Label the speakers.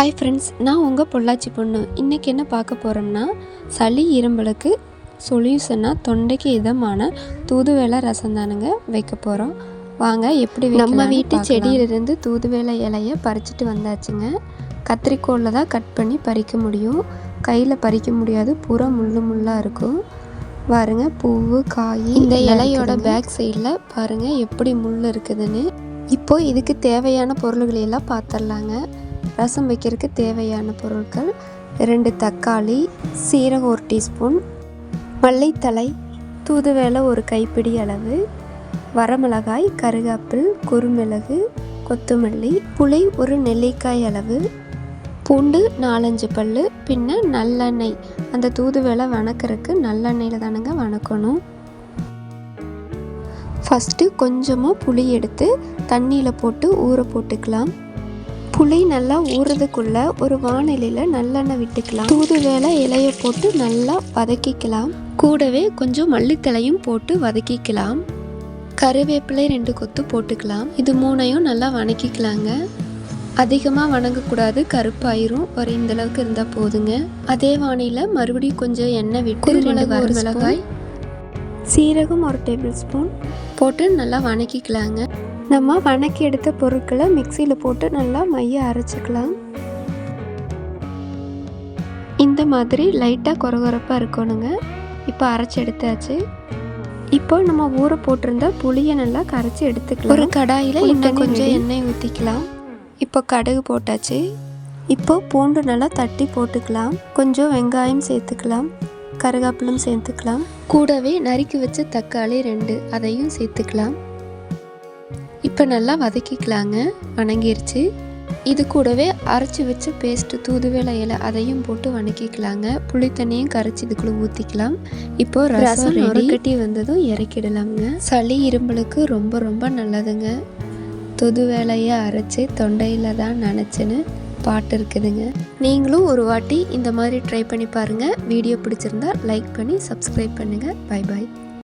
Speaker 1: Hi friends நான் உங்கள் பொள்ளாச்சி பொண்ணு. இன்றைக்கி என்ன பார்க்க போகிறோம்னா சளி இரும்பலுக்கு சொல்யூஷனாக தொண்டைக்கு இதமான தூதுவளை ரசம் தானுங்க வைக்க போகிறோம் வாங்க எப்படி நம்ம வீட்டு செடியிலிருந்து தூதுவளை இலையை பறிச்சுட்டு வந்தாச்சுங்க. கத்திரிக்கோலில் தான் கட் பண்ணி பறிக்க முடியும். கையில் பறிக்க முடியாது பூரா முள்ளு முள்ளாக இருக்கும். பாருங்க பூவு காய் இந்த இலையோட பேக் சைடில் பாருங்க எப்படி முள் இருக்குதுன்னு. இப்போ இதுக்கு தேவையான பொருள்களை எல்லாம் பார்த்துடலாங்க ரசம் வைக்கிறதுக்கு தேவையான பொருட்கள் ரெண்டு தக்காளி சீரகம் ஒரு டீஸ்பூன் மல்லித்தலை தூதுவேலை ஒரு கைப்பிடி அளவு வரமிளகாய் கருகாப்பில் குறுமிளகு கொத்தமல்லி புளி ஒரு நெல்லிக்காய் அளவு பூண்டு நாலஞ்சு பல் பின்ன நல்லெண்ணெய். அந்த தூதுவேலை வணக்கிறதுக்கு நல்லெண்ணெயில் தானுங்க வணக்கணும். ஃபஸ்ட்டு கொஞ்சமாக புளி எடுத்து தண்ணியில் போட்டு ஊற போட்டுக்கலாம். புளி நல்லா ஊறுறதுக்குள்ள ஒரு வானிலையில் நல்லெண்ணெய் விட்டுக்கலாம். தூதுவளை இலையை போட்டு நல்லா வதக்கிக்கலாம். கூடவே கொஞ்சம் மல்லித்தலையும் போட்டு வதக்கிக்கலாம். கருவேப்பிலை ரெண்டு கொத்து போட்டுக்கலாம். இது மூணையும் நல்லா வணக்கிக்கலாங்க. அதிகமாக வணங்கக்கூடாது. கருப்பாயிரும் ஒரு இந்த அளவுக்கு இருந்தால் போதுங்க. அதே வானியில் மறுபடியும் கொஞ்சம் எண்ணெய் விட்டு ரெண்டு வரமிளகாய் சீரகம் ஒரு டேபிள் ஸ்பூன் போட்டு நல்லா வணக்கிக்கலாங்க. நம்ம வணக்கி எடுத்த பொருட்களை மிக்சியில் போட்டு நல்லா மைய அரைச்சிக்கலாம். இந்த மாதிரி லைட்டாக கொரகொரப்பாக இருக்கணுங்க. இப்போ அரைச்சி எடுத்தாச்சு. இப்போ நம்ம ஊற போட்டிருந்த புளியை நல்லா கரைச்சி எடுத்துக்கலாம். ஒரு கடாயில் இன்னும் கொஞ்சம் எண்ணெய் ஊற்றிக்கலாம் இப்போ கடுகு போட்டாச்சு. இப்போ பூண்டு நல்லா தட்டி போட்டுக்கலாம். கொஞ்சம் வெங்காயம் சேர்த்துக்கலாம். கருகாப்பிலும் சேர்த்துக்கலாம். கூடவே நறுக்கி வச்ச தக்காளி ரெண்டு அதையும் சேர்த்துக்கலாம். இப்போ நல்லா வதக்கிக்கலாங்க. வணங்கிருச்சு. இது கூடவே அரைச்சி வச்ச பேஸ்ட்டு தூதுவளை இலை அதையும் போட்டு வணக்கிக்கலாங்க. புளி தண்ணியும் கரைச்சி இதுக்குள்ளே ஊற்றிக்கலாம் இப்போ ரசம் கட்டி வந்ததும் இறக்கிடலாம்ங்க. சளி இரும்பலுக்கு ரொம்ப ரொம்ப நல்லதுங்க. துது வேலையை அரைச்சி தொண்டையில் தான் நினச்சின்னு பாட்டு இருக்குதுங்க. நீங்களும் ஒரு வாட்டி இந்த மாதிரி ட்ரை பண்ணி பாருங்கள் வீடியோ பிடிச்சிருந்தா லைக் பண்ணி சப்ஸ்கிரைப் பண்ணுங்கள் பை பாய்